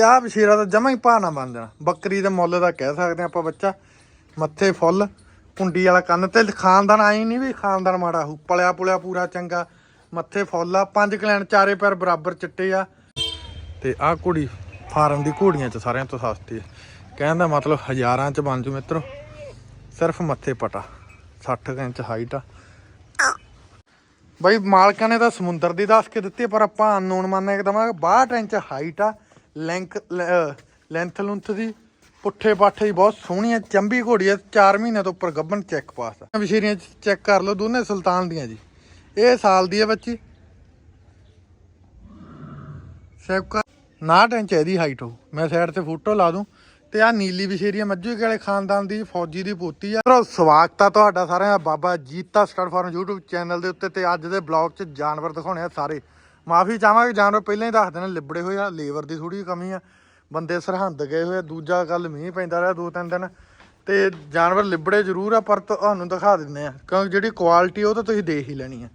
ਤੇ ਆਹ ਵਿਸ਼ੇਰਾ ਤਾਂ ਜਮਾ ਹੀ ਭਾਅ ਨਾ ਬਣ ਜਾਣਾ। ਬੱਕਰੀ ਦੇ ਮੁੱਲ ਦਾ ਕਹਿ ਸਕਦੇ ਆਪਾਂ ਬੱਚਾ। ਮੱਥੇ ਫੁੱਲ, ਕੁੰਡੀ ਵਾਲਾ ਕੰਨ ਤੇ ਖਾਨਦਾਨ ਆਈ ਨਹੀਂ ਵੀ ਖਾਨਦਾਨ ਮਾੜਾ ਹੋ ਪਲਿਆ ਪੁਲਿਆ ਪੂਰਾ ਚੰਗਾ। ਮੱਥੇ ਫੁੱਲ ਆ, ਪੰਜ ਕਲੈਣ ਚਾਰੇ ਪੈਰ ਬਰਾਬਰ ਚਿੱਟੇ ਆ। ਤੇ ਆਹ ਘੋੜੀ ਫਾਰਮ ਦੀ ਘੋੜੀਆਂ ਚ ਸਾਰਿਆਂ ਤੋਂ ਸਸਤੀ ਹੈ ਕਹਿੰਦਾ ਮਤਲਬ ਹਜ਼ਾਰਾਂ ਚ ਬਣ ਜੂ ਮਿੱਤਰੋ। ਸਿਰਫ ਮੱਥੇ ਪਟਾ 60 ਇੰਚ ਹਾਈਟ ਆ। ਬਈ ਮਾਲਕਾਂ ਨੇ ਤਾਂ ਸਮੁੰਦਰ ਦੀ ਦੱਸ ਕੇ ਦਿੱਤੀ ਪਰ ਆਪਾਂ ਅਨਨੋਨ ਮੰਨ ਕੇ ਦਵਾਂਗੇ 62 ਇੰਚ ਹਾਈਟ ਆ। ਲੈਂਕ ਲੈਂਥ ਲੁੰਥ ਦੀ, ਪੁੱਠੇ ਪਾਠੇ ਦੀ ਬਹੁਤ ਸੋਹਣੀ ਹੈ ਚੰਬੀ ਘੋੜੀ ਹੈ 4 ਮਹੀਨੇ ਤੋਂ ਉੱਪਰ ਗੱਭਣ ਚੈੱਕ ਪਾਸ ਆ। ਵਿਸ਼ੇਰੀਆਂ ਚੈੱਕ ਕਰ ਲਓ, ਦੋਨੇ ਸੁਲਤਾਨ ਦੀਆਂ ਜੀ। ਇਹ ਸਾਲ ਦੀ ਹੈ ਬੱਚੀ। ਸੈਬਕਾ 59 ਇੰਚ ਇਹਦੀ ਹਾਈਟ ਹੋ ਮੈਂ ਸਾਈਡ ਤੇ ਫੋਟੋ ਲਾ ਦੂੰ। ਤੇ ਆ ਨੀਲੀ ਵਿਸ਼ੇਰੀ ਮੱਝੂ ਵਾਲੇ ਖਾਨਦਾਨ ਦੀ, ਫੌਜੀ ਦੀ ਪੋਤੀ ਆ। ਪਰ ਸਵਾਗਤ ਆ ਤੁਹਾਡਾ ਸਾਰਿਆਂ ਦਾ। Baba Jita stud farm YouTube channel ਦੇ ਉੱਤੇ ਤੇ ਅੱਜ ਦੇ ਬਲੌਗ 'ਚ ਜਾਨਵਰ ਦਿਖਾਉਣੇ ਆ ਸਾਰੇ। ਮਾਫੀ ਚਾਹਾਂਗੇ ਜਾਨਵਰ ਪਹਿਲਾਂ ਹੀ ਦੱਸ ਦੇਣਾ, ਲਿਬੜੇ ਹੋਏ ਆ, ਲੇਬਰ ਦੀ ਥੋੜੀ ਕਮੀ ਆ। ਬੰਦੇ ਸਰਹੰਦ ਗਏ ਹੋਏ ਆ, ਦੂਜਾ ਗੱਲ ਮੀਂਹ ਪੈਂਦਾ ਰਿਹਾ ਦੋ ਤਿੰਨ ਦਿਨ। ਤੇ ਜਾਨਵਰ ਲਿਬੜੇ ਜ਼ਰੂਰ ਆ, ਪਰ ਤੁਹਾਨੂੰ ਦਿਖਾ ਦਿੰਦੇ ਆ। ਕਿਉਂਕਿ ਜਿਹੜੀ ਕੁਆਲਿਟੀ ਉਹ ਤਾਂ ਤੁਸੀਂ ਦੇਖ ਹੀ ਲੈਣੀ ਆ।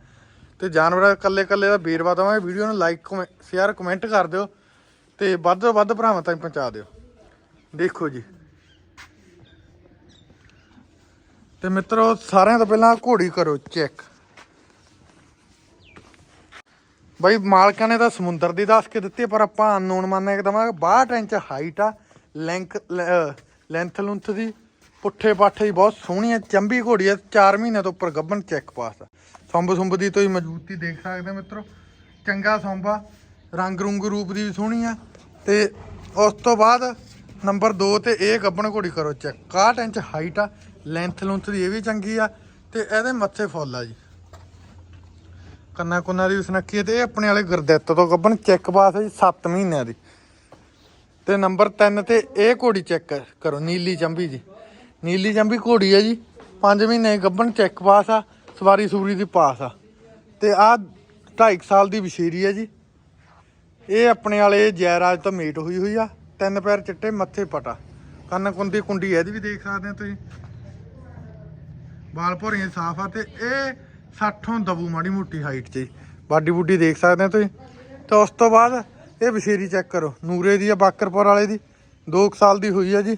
ਤੇ ਜਾਨਵਰ ਇਕੱਲੇ ਇਕੱਲੇ ਦਾ ਬੇਰਵਾ ਦਵਾਂਗੇ। ਵੀਡੀਓ ਨੂੰ ਲਾਈਕ ਸ਼ੇਅਰ ਕਮੈਂਟ ਕਰ ਦਿਓ। ਤੇ ਵੱਧ ਤੋਂ ਵੱਧ ਭਰਾਵਾਂ ਤੱਕ ਪਹੁੰਚਾ ਦਿਓ। ਦੇਖੋ ਜੀ। ਤੇ ਮਿੱਤਰੋ, ਸਾਰਿਆਂ ਤੋਂ ਪਹਿਲਾਂ ਘੋੜੀ ਕਰੋ ਚੈੱਕ ਬਈ ਮਾਲਕਾਂ ਨੇ ਤਾਂ ਸਮੁੰਦਰ ਦੀ ਦੱਸ ਕੇ ਦਿੱਤੀ ਪਰ ਆਪਾਂ ਅਨਨੋਨ ਮੰਨ ਕੇ ਦਵਾਂਗੇ। 62 ਇੰਚ ਹਾਈਟ ਆ ਲੈਂਕ ਲੈਂਥ ਲੁੰਥ ਦੀ। ਪੁੱਠੇ ਪਾਠੇ ਦੀ ਬਹੁਤ ਸੋਹਣੀ ਆ, ਚੰਬੀ ਘੋੜੀ ਆ 4 ਮਹੀਨੇ ਤੋਂ ਉੱਪਰ ਗੱਭਣ ਚੈੱਕ ਪਾਸ ਆ। ਸੰਭ ਸੁੰਭ ਦੀ ਤੁਸੀਂ ਮਜ਼ਬੂਤੀ ਦੇਖ ਸਕਦੇ ਹੋ ਮਿੱਤਰੋ। ਚੰਗਾ ਸੌਂਬਾ ਰੰਗ ਰੁੰਗ ਰੂਪ ਦੀ ਵੀ ਸੋਹਣੀ ਆ। ਤੇ ਉਸ ਤੋਂ ਬਾਅਦ ਨੰਬਰ 2 ਤੇ ਇਹ ਗੱਭਣ ਘੋੜੀ ਕਰੋ ਚੈੱਕ 61 ਇੰਚ ਹਾਈਟ ਆ ਲੈਂਥ ਲੁੰਥ ਦੀ ਇਹ ਵੀ ਚੰਗੀ ਆ। ਤੇ ਇਹਦੇ ਮੱਥੇ ਫੁੱਲ ਆ ਜੀ। ਕੰਨਾ ਕੁੰਨਾ ਦੀ ਸੁਨੱਖੀ ਤੇ ਇਹ ਆਪਣੇ ਵਾਲੇ ਗੁਰਦਿੱਤ ਤੋਂ ਗੱਭਣ ਚੈੱਕ ਪਾਸ ਹੈ ਜੀ 7 ਮਹੀਨਿਆਂ ਦੀ। ਤੇ ਨੰਬਰ 3 ਤੇ ਇਹ ਘੋੜੀ ਚੈੱਕ ਕਰੋ, ਨੀਲੀ ਚੰਬੀ ਜੀ। ਨੀਲੀ ਚੰਬੀ ਘੋੜੀ ਹੈ ਜੀ 5 ਮਹੀਨੇ ਗੱਭਣ ਚੈੱਕ ਪਾਸ ਆ, ਸਵਾਰੀ ਸੂਰੀ ਦੀ ਪਾਸ ਆ। ਤੇ ਆ 2.5 ਸਾਲ ਦੀ ਵਿਸ਼ੇਰੀ ਹੈ ਜੀ। ਇਹ ਆਪਣੇ ਵਾਲੇ ਜੈਰਾਜ ਤੋਂ ਮੀਟ ਹੋਈ ਹੋਈ ਆ, ਤਿੰਨ ਪੈਰ ਚਿੱਟੇ, ਮੱਥੇ ਪਟਾ। ਕੰਨ ਕੁੰਦੀ ਕੁੰਡੀ ਇਹਦੀ ਵੀ ਦੇਖ ਸਕਦੇ ਹੋ ਤੁਸੀਂ। ਬਾਲ ਭੋਰੀਆਂ ਸਾਫ਼ ਆ ਤੇ ਇਹ 60 ਦਬੂ ਮਾੜੀ ਮੋਟੀ ਹਾਈਟ 'ਚ ਬਾਡੀ ਬੁੱਡੀ ਦੇਖ ਸਕਦੇ ਹੋ ਤੁਸੀਂ? ਤੇ ਉਸ ਤੋਂ ਬਾਅਦ ਇਹ ਬਸ਼ੇਰੀ ਚੈੱਕ ਕਰੋ। ਨੂਰੇ ਦੀ ਆ, ਬਾਕਰਪੁਰ ਵਾਲੇ ਦੀ। 2 ਸਾਲ ਦੀ ਹੋਈ ਆ ਜੀ।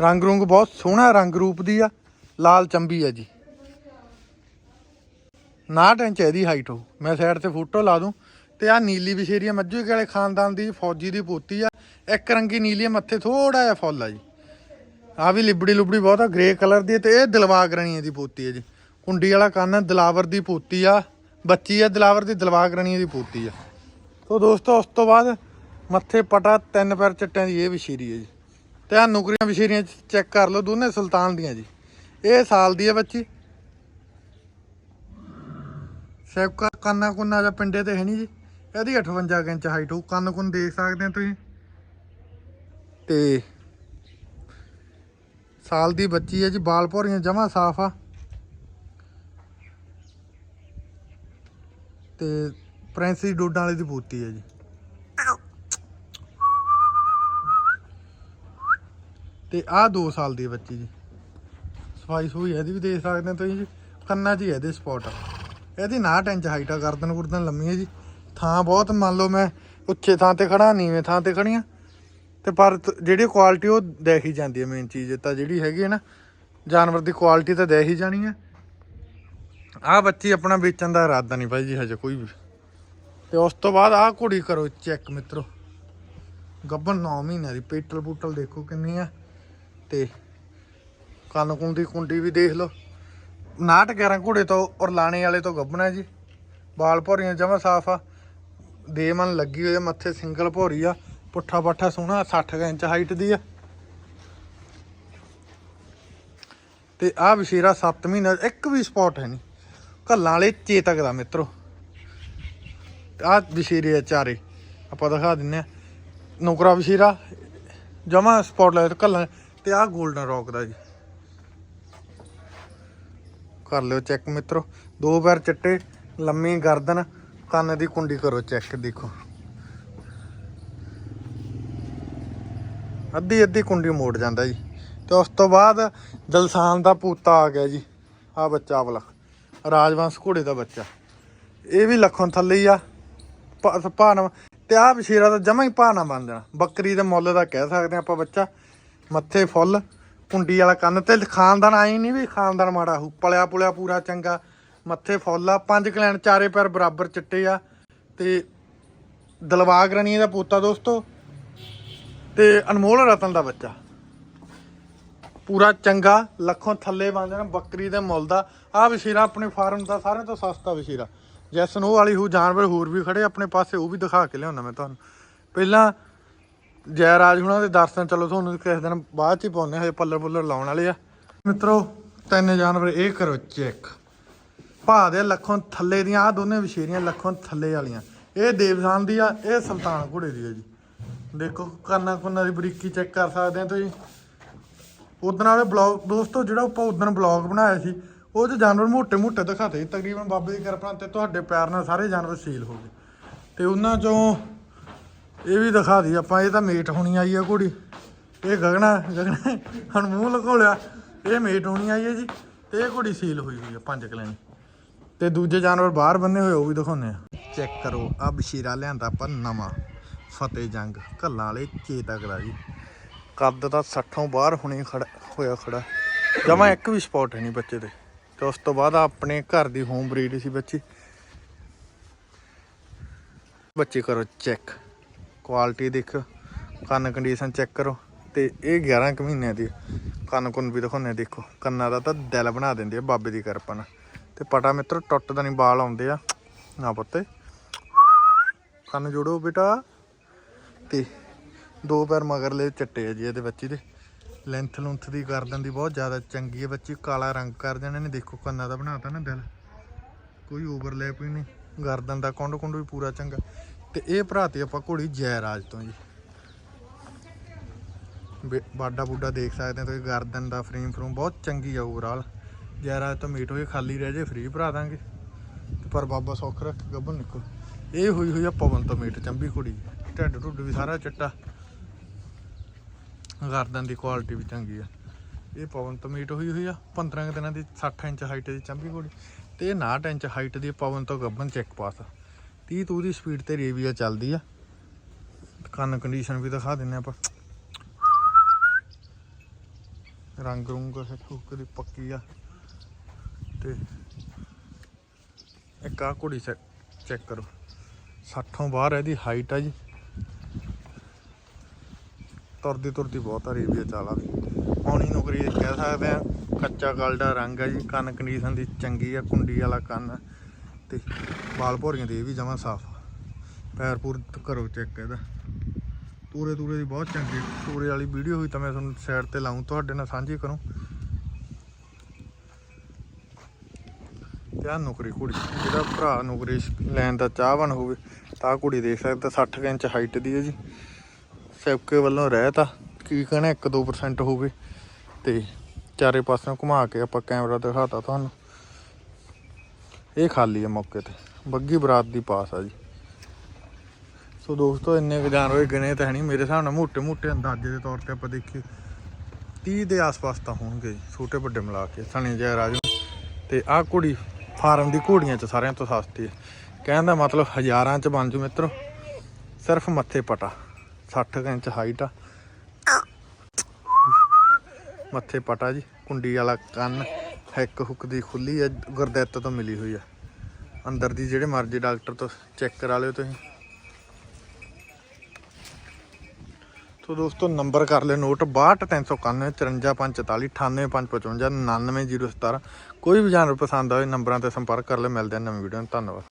ਰੰਗ ਰੁੰਗ ਬਹੁਤ ਸੋਹਣਾ ਰੰਗ ਰੂਪ ਦੀ ਆ। ਲਾਲ ਚੰਬੀ ਆ ਜੀ। 59 ਇੰਚ ਇਹਦੀ ਹਾਈਟ ਹੋ ਮੈਂ ਸਾਈਡ ਤੇ ਫੋਟੋ ਲਾ ਦੂੰ। ਤੇ ਆ ਨੀਲੀ ਵਿਸ਼ੇਰੀ ਮੱਝੂ ਵਾਲੇ ਖਾਨਦਾਨ ਦੀ, ਫੌਜੀ ਦੀ ਪੋਤੀ ਆ। ਇੱਕ ਰੰਗੀ ਨੀਲੀ ਮੱਥੇ ਥੋੜਾ ਜਿਹਾ ਫੁੱਲ ਆ ਜੀ। ਆ ਵੀ ਲਿਬੜੀ ਲੁਬੜੀ ਬਹੁਤ ਆ ਗ੍ਰੇ ਕਲਰ ਦੀ ਤੇ ਇਹ ਦਿਲਵਾਗ ਰਣੀਏ ਦੀ ਪੋਤੀ ਹੈ ਜੀ। ਕੁੰਡੀ ਵਾਲਾ ਕੰਨ ਆ, ਦਿਲਾਵਰ ਦੀ ਪੋਤੀ ਆ ਬੱਚੀ ਆ ਦਿਲਾਵਰ ਦੀ ਦਿਲਵਾਗ ਰਣੀਏ ਦੀ ਪੋਤੀ ਆ। ਤੋ ਦੋਸਤੋ ਉਸ ਤੋਂ ਬਾਅਦ ਮੱਥੇ ਪਟਾ ਤਿੰਨ ਪੈਰ ਚੱਟਿਆਂ ਦੀ ਇਹ ਵਿਸ਼ੇਰੀ ਹੈ ਜੀ। ਤੇ ਆ ਨੁਕਰੀਆਂ ਵਿਸ਼ੇਰੀਆਂ ਚੈੱਕ ਕਰ ਲਓ ਦੋਨੇ ਸੁਲਤਾਨ ਦੀਆਂ ਜੀ। ਇਹ ਸਾਲ ਦੀ ਹੈ ਬੱਚੀ। ਸੈਬਕਾ ਕੰਨਾ ਕੁੰਨਾ ਜਾਂ ਪਿੰਡੇ ਤੇ ਹੈ ਨਹੀਂ ਜੀ। ਇਹਦੀ 58 ਇੰਚ ਹਾਈਟ ਹੋ ਕੰਨ ਕੁੰਨ ਦੇਖ ਸਕਦੇ ਹੋ ਤੁਸੀਂ। ਤੇ ਸਾਲ ਦੀ ਬੱਚੀ ਹੈ ਜੀ, ਬਾਲ ਭੌਰੀਆਂ ਜਮਾ ਸਾਫ਼ ਆ। ਤੇ ਪ੍ਰਿੰਸੀ ਡੋਡਾਂ ਵਾਲੀ ਦੀ ਪੂਤੀ ਹੈ ਜੀ। ਤੇ ਆਹ 2 ਸਾਲ ਦੀ ਬੱਚੀ ਜੀ। ਸਫ਼ਾਈ ਸੂਈ ਇਹਦੀ ਵੀ ਦੇਖ ਸਕਦੇ ਹੋ ਤੁਸੀਂ ਜੀ। ਕੰਨਾਂ 'ਚ ਹੀ ਹੈ ਇਹਦੇ ਸਪੌਟ ਇਹਦੀ 59 ਇੰਚ ਹਾਈਟ ਆ, ਗਰਦਨ ਗੁਰਦਨ ਲੰਮੀ ਹੈ ਜੀ। ਥਾਂ ਬਹੁਤ, ਮੰਨ ਲਓ ਮੈਂ ਉੱਚੇ ਥਾਂ ਤੇ ਖੜਾ ਨੀਵੇਂ ਥਾਂ ਤੇ ਖੜੀਆਂ ਤੇ ਪਰ ਜਿਹੜੀ ਕੁਆਲਿਟੀ ਉਹ ਦੇਖ ਹੀ ਜਾਂਦੀ ਹੈ ਮੇਨ ਚੀਜ਼, ਤਾਂ ਜਿਹੜੀ ਹੈਗੀ ਹੈ ਨਾ, ਜਾਨਵਰ ਦੀ ਕੁਆਲਿਟੀ ਤਾਂ ਦੇ ਹੀ ਜਾਣੀ ਹੈ। ਆਹ ਬੱਚੀ ਆਪਣਾ ਵੇਚਣ ਦਾ ਇਰਾਦਾ ਨਹੀਂ ਭਾਈ ਜੀ ਹਜੇ ਕੋਈ ਵੀ। ਤੇ ਉਸ ਤੋਂ ਬਾਅਦ ਆਹ ਘੋੜੀ ਕਰੋ ਚੈੱਕ ਮਿੱਤਰੋ। ਗੱਬਨ 9 ਮਹੀਨਿਆਂ ਦੀ, ਪੇਟਲ ਪੂਟਲ ਦੇਖੋ ਕਿੰਨੀ ਆ। ਤੇ ਕੰਨ ਕੁੰਨ ਦੀ ਕੁੰਡੀ ਵੀ ਦੇਖ ਲਓ। 59 11 ਘੋੜੇ ਤੋਂ ਔਰ ਲਾਣੇ ਵਾਲੇ ਤੋਂ ਗੱਬਣਾ ਜੀ। ਬਾਲ ਭੌਰੀਆਂ ਜਮਾ ਸਾਫ਼ ਆ। ਦੇ ਮਨ ਲੱਗੀ ਹੋਈ ਆ, ਮੱਥੇ ਸਿੰਗਲ ਭੌਰੀ ਆ। ਪੁੱਠਾ ਪਾਠਾ ਸੋਹਣਾ 60 ਇੰਚ ਹਾਈਟ ਦੀ ਆ। ਤੇ ਆ ਵਿਸ਼ੇਰਾ 7 ਮਹੀਨਾ, ਇੱਕ ਵੀ ਸਪੌਟ ਹੈ ਨਹੀਂ। ਕੱਲਾਂ ਵਾਲੇ ਚੇਤਕ ਦਾ ਮਿੱਤਰੋ। ਆ ਵਿਸ਼ੇਰੇ ਆ ਚਾਰੇ, ਆਪਾਂ ਦਿਖਾ ਦਿੰਨੇ ਆ। ਨੌਕਰਾ ਵਿਸ਼ੇਰਾ ਜਮਾ ਸਪੌਟ ਲਾਇਆ ਕੱਲਾਂ ਤੇ ਆ 골ਡਨ ਰੌਕ ਦਾ ਜੀ। ਕਰ ਲਿਓ ਚੈੱਕ ਮਿੱਤਰੋ। ਦੋ ਪੈਰ ਚਿੱਟੇ, ਲੰਮੀ ਗਰਦਨ, ਕੰਨ ਦੀ ਕੁੰਡੀ ਕਰੋ ਚੈੱਕ ਦੇਖੋ। ਅੱਧੀ ਅੱਧੀ ਕੁੰਡੀ ਮੋੜ ਜਾਂਦਾ ਜੀ। ਤੇ ਉਸ ਤੋਂ ਬਾਅਦ ਦਲਸਾਨ ਦਾ ਪੂਤਾ ਆ ਗਿਆ ਜੀ। ਆ ਬੱਚਾ ਵਾਲਾ ਰਾਜਵੰਸ਼ ਘੋੜੇ ਦਾ ਬੱਚਾ। ਇਹ ਵੀ ਲੱਖੋਂ ਥੱਲੇ ਹੀ ਆ। ਭਾਨ ਤੇ ਆਹ ਬਸ਼ੀਰਾ ਤਾਂ ਜਮਾ ਹੀ ਭਾਅ ਬਣ ਜਾਣਾ। ਬੱਕਰੀ ਦੇ ਮੁੱਲ ਦਾ ਕਹਿ ਸਕਦੇ ਆਪਾਂ ਬੱਚਾ। ਮੱਥੇ ਫੁੱਲ, ਕੁੰਡੀ ਵਾਲਾ ਕੰਨ ਤੇ ਖਾਨਦਾਨ ਆਈ ਨਹੀਂ ਵੀ ਖਾਨਦਾਨ ਮਾੜਾ ਹੋ ਪਲਿਆ ਪੁਲਿਆ ਪੂਰਾ ਚੰਗਾ। ਮੱਥੇ ਫੁੱਲ ਆ, ਪੰਜ ਕਲੈਣ ਚਾਰੇ ਪੈਰ ਬਰਾਬਰ ਚਿੱਟੇ ਆ। ਤੇ ਦਲਵਾਗ ਰਣੀ ਦਾ ਪੋਤਾ ਦੋਸਤੋ ਤੇ ਅਨਮੋਲ ਰਤਨ ਦਾ ਬੱਚਾ। ਪੂਰਾ ਚੰਗਾ, ਲੱਖੋਂ ਥੱਲੇ ਬਣ ਜਾਣਾ, ਬੱਕਰੀ ਦੇ ਮੁੱਲ ਦਾ। ਆ ਵਸ਼ੀਰਾ ਆਪਣੇ ਫਾਰਮ ਦਾ, ਸਾਰਿਆਂ ਤੋਂ ਸਸਤਾ ਵਸ਼ੀਰਾ। ਜੈਸਨ, ਉਹ ਵਾਲੀ ਹੂ, ਜਾਨਵਰ ਹੋਰ ਵੀ ਖੜੇ, ਆਪਣੇ ਪਾਸੇ ਉਹ ਵੀ ਦਿਖਾ ਕੇ ਲਿਆਉਣਾ ਮੈਂ ਤੁਹਾਨੂੰ। ਪਹਿਲਾਂ ਜੈ ਰਾਜ ਹੁਣਾਂ ਦੇ ਦਰਸ਼ਨ, ਚਲੋ ਤੁਹਾਨੂੰ ਕਿਸੇ ਦਿਨ ਬਾਅਦ ਚ ਹੀ ਪਾਉਣੇ ਹਜੇ ਪੱਲਰ ਪੁੱਲਰ ਲਾਉਣ ਵਾਲੇ ਆ। ਮਿੱਤਰੋ, ਤਿੰਨ ਜਾਨਵਰ ਇਹ ਕਰੋ ਚੈੱਕ ਭਾ ਦੇ ਲੱਖੋਂ ਥੱਲੇ ਦੀਆਂ ਆ ਦੋਨੇ ਵਿਸ਼ੇਰੀਆਂ ਲੱਖੋਂ ਥੱਲੇ ਵਾਲੀਆਂ। ਇਹ ਦੇਵਸਾਨ ਦੀ ਆ, ਇਹ ਸੁਲਤਾਨ ਘੋੜੇ ਦੀ ਆ ਜੀ। ਦੇਖੋ ਕਰਨਾ ਕੁੰਨਾ ਦੀ ਬਰੀਕੀ ਚੈੱਕ ਕਰ ਸਕਦੇ ਆ ਤੁਸੀਂ। ਉਦੋਂ ਵਾਲੇ ਬਲੌਗ ਦੋਸਤੋ, ਜਿਹੜਾ ਆਪਾਂ ਉਦੋਂ ਬਲੌਗ ਬਣਾਇਆ ਸੀ, ਉਹ ਚ ਜਾਨਵਰ ਮੋਟੇ ਮੋਟੇ ਦਿਖਾਤੇ ਤਕਰੀਬਨ ਬਾਬੇ ਦੀ ਕਿਰਪਾ ਤੇ ਤੁਹਾਡੇ ਪੈਰ ਨਾਲ ਸਾਰੇ ਜਾਨਵਰ ਸੀਲ ਹੋ ਗਏ। ਤੇ ਉਹਨਾਂ ਚੋਂ ਇਹ ਵੀ ਦਿਖਾ ਦੀ ਆਪਾਂ, ਇਹ ਤਾਂ ਮੇਟ ਹੋਣੀ ਆਈ ਆ ਕੁੜੀ ਇਹ ਗਗਨਾ ਗਗਨਾ, ਹੁਣ ਮੂੰਹ ਲਕੋਲਿਆ ਇਹ ਮੇਟ ਹੋਣੀ ਆਈ ਹੈ ਜੀ, ਤੇ ਇਹ ਕੁੜੀ ਸੀਲ ਹੋਈ ਹੋਈ ਆ, ਪੰਜ ਕਲੈਣੀ ਤੇ ਦੂਜੇ ਜਾਨਵਰ ਬਾਹਰ ਬੰਨੇ ਹੋਏ, ਉਹ ਵੀ ਦਿਖਾਉਂਦੇ ਆ। ਚੈੱਕ ਕਰੋ ਆ ਬਸ਼ੀਰਾ ਲਿਆਂਦਾ ਆਪਾਂ ਨਵਾਂ। ਫਤਿਹ ਜੰਗ, ਘੱਲਾਂ ਵਾਲੇ ਚੇਤਕ ਦਾ ਜੀ। ਕੱਦ ਤਾਂ 60ੋਂ ਬਾਹਰ ਹੁਣੇ ਖੜਾ ਹੋਇਆ ਖੜਾ। ਜਮਾ ਇੱਕ ਵੀ ਸਪੌਟ ਹੈ ਨਹੀਂ ਬੱਚੇ ਦੇ। ਤੇ ਉਸ ਤੋਂ ਬਾਅਦ ਆਪਣੇ ਘਰ ਦੀ ਹੋਮ ਬਰੀਡ ਸੀ ਬੱਚੀ। ਬੱਚੇ ਕਰੋ ਚੈੱਕ ਕੁਆਲਿਟੀ ਦੇਖੋ ਕੰਨ ਕੰਡੀਸ਼ਨ ਚੈੱਕ ਕਰੋ। ਤੇ ਇਹ 11 ਕੁ ਮਹੀਨਿਆਂ ਦੀ ਕੰਨ ਕੁੰਨ ਵੀ ਦਿਖਾਉਂਦੇ ਦੇਖੋ। ਕੰਨਾਂ ਦਾ ਤਾਂ ਦਿਲ ਬਣਾ ਦਿੰਦੇ ਆ ਬਾਬੇ ਦੀ ਕਿਰਪਾ ਨਾਲ। ਤੇ ਪਟਾ ਮਿੱਤਰ ਟੁੱਟਦਾ ਨਹੀਂ ਬਾਲ ਆਉਂਦੇ ਆ। ਨਾ ਪੁੱਤੇ। ਕੰਨ ਜੋੜੋ ਬੇਟਾ। ਤੇ ਦੋ ਪੈਰ ਮਗਰਲੇ ਚੱਟੇ ਆ ਜੀ ਇਹਦੇ ਬੱਚੀ ਦੇ ਲੈਂਥ ਲੁੰਥ ਦੀ ਗਰਦਨ ਦੀ ਬਹੁਤ ਜ਼ਿਆਦਾ, ਚੰਗੀ ਹੈ ਬੱਚੀ, ਕਾਲਾ ਰੰਗ ਕਰ ਦੇਣਾ ਨੇ। ਦੇਖੋ ਕੰਨਾਂ ਦਾ ਬਣਾਤਾ ਨਾ ਦਿਲ। ਕੋਈ ਓਵਰਲੈਪ ਹੀ ਨਹੀਂ। ਗਰਦਨ ਦਾ ਕੁੰਡ ਕੁੰਡ ਵੀ ਪੂਰਾ ਚੰਗਾ। ਤੇ ਇਹ ਭਰਾ ਤੇ ਆਪਾਂ ਘੋੜੀ ਜੈਰਾਜ ਤੋਂ ਜੀ। ਬੇ- ਬਾਡਾ ਬੂਡਾ ਦੇਖ ਸਕਦੇ ਹੋ ਤੁਸੀਂ, ਗਰਦਨ ਦਾ ਫਰੇਮ ਫਰੂਮ ਬਹੁਤ ਚੰਗੀ ਆ ਓਵਰਆਲ ਜੈਰਾਜ ਤੋਂ ਮੀਟ ਹੋਏ, ਖਾਲੀ ਰਹਿ ਜੇ ਫ੍ਰੀ ਭਰਾ ਦਾਂਗੇ। ਪਰ ਬਾਬਾ ਸੌਖ ਰੱਖ ਗੱਬਨ ਨਿਕਲ। ਇਹ ਹੋਈ ਹੋਈ ਆ ਪਵਨ ਤੋਂ ਮੀਟ, ਚੰਬੀ ਕੁੜੀ ਢਿੱਡ ਢੁੱਡ ਵੀ ਸਾਰਾ ਚਿੱਟਾ। ਗਰਦਨ ਦੀ ਕੁਆਲਿਟੀ ਵੀ ਚੰਗੀ ਆ। ਇਹ ਪਵਨ ਤੋਂ ਮੀਟ ਹੋਈ ਹੋਈ ਆ 15 ਕੁ ਦਿਨਾਂ ਦੀ 60 ਇੰਚ ਹਾਈਟ ਦੀ ਚੰਬੀ ਘੋੜੀ ਤੇ ਇਹ 59 ਇੰਚ ਹਾਈਟ ਦੀ ਪਵਨ ਤੋਂ ਗੱਬਨ ਚੈੱਕ ਪਾਸ 30 ਤੂ ਦੀ ਸਪੀਡ ਤੇ ਰੇਵੀਆ ਚੱਲਦੀ ਆ। ਕੰਨ ਕੰਡੀਸ਼ਨ ਵੀ ਦਿਖਾ ਦਿੰਨੇ ਆਪਾਂ। ਰੰਗ ਰੁੰਗ ਹੁੱਕ ਦੀ ਪੱਕੀ ਆ। ਤੇ ਇੱਕ ਆ ਘੋੜੀ ਚੈੱਕ ਕਰੋ। 60 ਬਾਹਰ ਇਹਦੀ ਹਾਈਟ ਆ ਜੀ। ਤੁਰਦੀ ਤੁਰਦੀ ਬਹੁਤ ਆ ਰੇਵੀਆ ਚਾਲਾ ਪੌਣੀ ਨੌਕਰੀ ਕਹਿ ਸਕਦੇ ਆ। ਕੱਚਾ ਗਲਡਾ ਰੰਗ ਆ ਜੀ, ਕੰਨ ਕੰਡੀਸ਼ਨ ਦੀ ਚੰਗੀ ਆ, ਕੁੰਡੀ ਵਾਲਾ ਕੰਨ। ਤੇ ਵਾਲ ਭੋਰੀਆਂ ਦੇ ਵੀ ਜਮਾਂ ਸਾਫ਼ ਪੈਰ ਪੂਰ ਕਰੋ ਚੈੱਕ ਇਹਦਾ। ਤੂਰੇ ਤੂਰੇ ਦੀ ਬਹੁਤ ਚੰਗੀ। ਤੂਰੇ ਵਾਲੀ ਵੀਡੀਓ ਹੋਈ ਤਾਂ ਮੈਂ ਤੁਹਾਨੂੰ ਸਾਈਡ ਤੇ ਲਾਉਂ ਤੁਹਾਡੇ ਨਾਲ ਸਾਂਝੀ ਕਰੂੰ। ਧਿਆਨ ਨੌਕਰੀ ਕੁੜੀ ਜਿਹੜਾ ਭਰਾ ਨੌਕਰੀ ਲੈਣ ਦਾ ਚਾਹਵਾਨ ਹੋਵੇ, ਤਾਂ ਕੁੜੀ ਦੇਖ ਸਕਦਾ 60 ਕੁ ਇੰਚ ਹਾਈਟ ਦੀ ਹੈ ਜੀ। ਸੈਪਕੇ ਵੱਲੋਂ ਰਹਿਤ ਆ। ਕੀ ਕਹਣਾ 1-2% ਹੋਵੇ ਤੇ ਚਾਰੇ ਪਾਸਿਓਂ ਘੁਮਾ ਕੇ ਆਪਾਂ ਕੈਮਰਾ ਦਿਖਾਤਾ ਤੁਹਾਨੂੰ। ਇਹ ਖਾਲੀ ਹੈ ਮੌਕੇ ਤੇ। ਬੱਗੀ ਬਰਾਤ ਦੀ ਪਾਸ ਆ ਜੀ। ਸੋ ਦੋਸਤੋ, ਇੰਨੇ ਵਿਦਾਨ ਹੋਏ ਗਣੇ ਤਾਂ ਨਹੀਂ। ਮੇਰੇ ਹਿਸਾਬ ਨਾਲ ਮੋਟੇ ਮੋਟੇ ਅੰਦਾਜ਼ੇ ਦੇ ਤੌਰ ਤੇ ਆਪਾਂ ਦੇਖੀ 30 ਦੇ ਆਸ-ਪਾਸ ਤਾਂ ਹੋਣਗੇ ਛੋਟੇ ਵੱਡੇ ਮਿਲਾ ਕੇ। ਸਣੇ ਜੈ ਰਾਜ। ਤੇ ਆਹ ਕੁੜੀ, ਫਾਰਮ ਦੀ ਘੋੜੀਆਂ ਚ ਸਾਰਿਆਂ ਤੋਂ ਸਸਤੀ ਹੈ ਕਹਿਣ ਦਾ ਮਤਲਬ ਹਜ਼ਾਰਾਂ ਚ ਬਣ ਜੂ ਮਿੱਤਰੋ। ਸਿਰਫ ਮੱਥੇ ਪਟਾ। 60 ਕੁ ਇੰਚ ਹਾਈਟ ਆ। ਮੱਥੇ ਪਟਾ ਜੀ, ਕੁੰਡੀ ਵਾਲਾ ਕੰਨ ਹੈਕ ਹੁੱਕ ਦੀ ਖੁੱਲੀ ਹੈ ਗੁਰਦਿੱਤ ਤੋਂ ਮਿਲੀ ਹੋਈ ਆ। ਅੰਦਰ ਦੀ ਜਿਹੜੇ ਮਰਜ਼ੀ ਡਾਕਟਰ ਤੋਂ ਚੈੱਕ ਕਰਾ ਲਿਓ ਤੁਸੀਂ। ਸੋ ਦੋਸਤੋ, ਨੰਬਰ ਕਰ ਲਿਓ ਨੋਟ 62391 54544 98555 99017 ਕੋਈ ਵੀ ਜਾਨਵਰ ਪਸੰਦ ਆਵੇ ਨੰਬਰਾਂ ਤੇ ਸੰਪਰਕ ਕਰ ਲਿਓ, ਮਿਲਦੇ ਹਾਂ ਨਵੀਂ ਵੀਡੀਓ ਨੂੰ ਧੰਨਵਾਦ।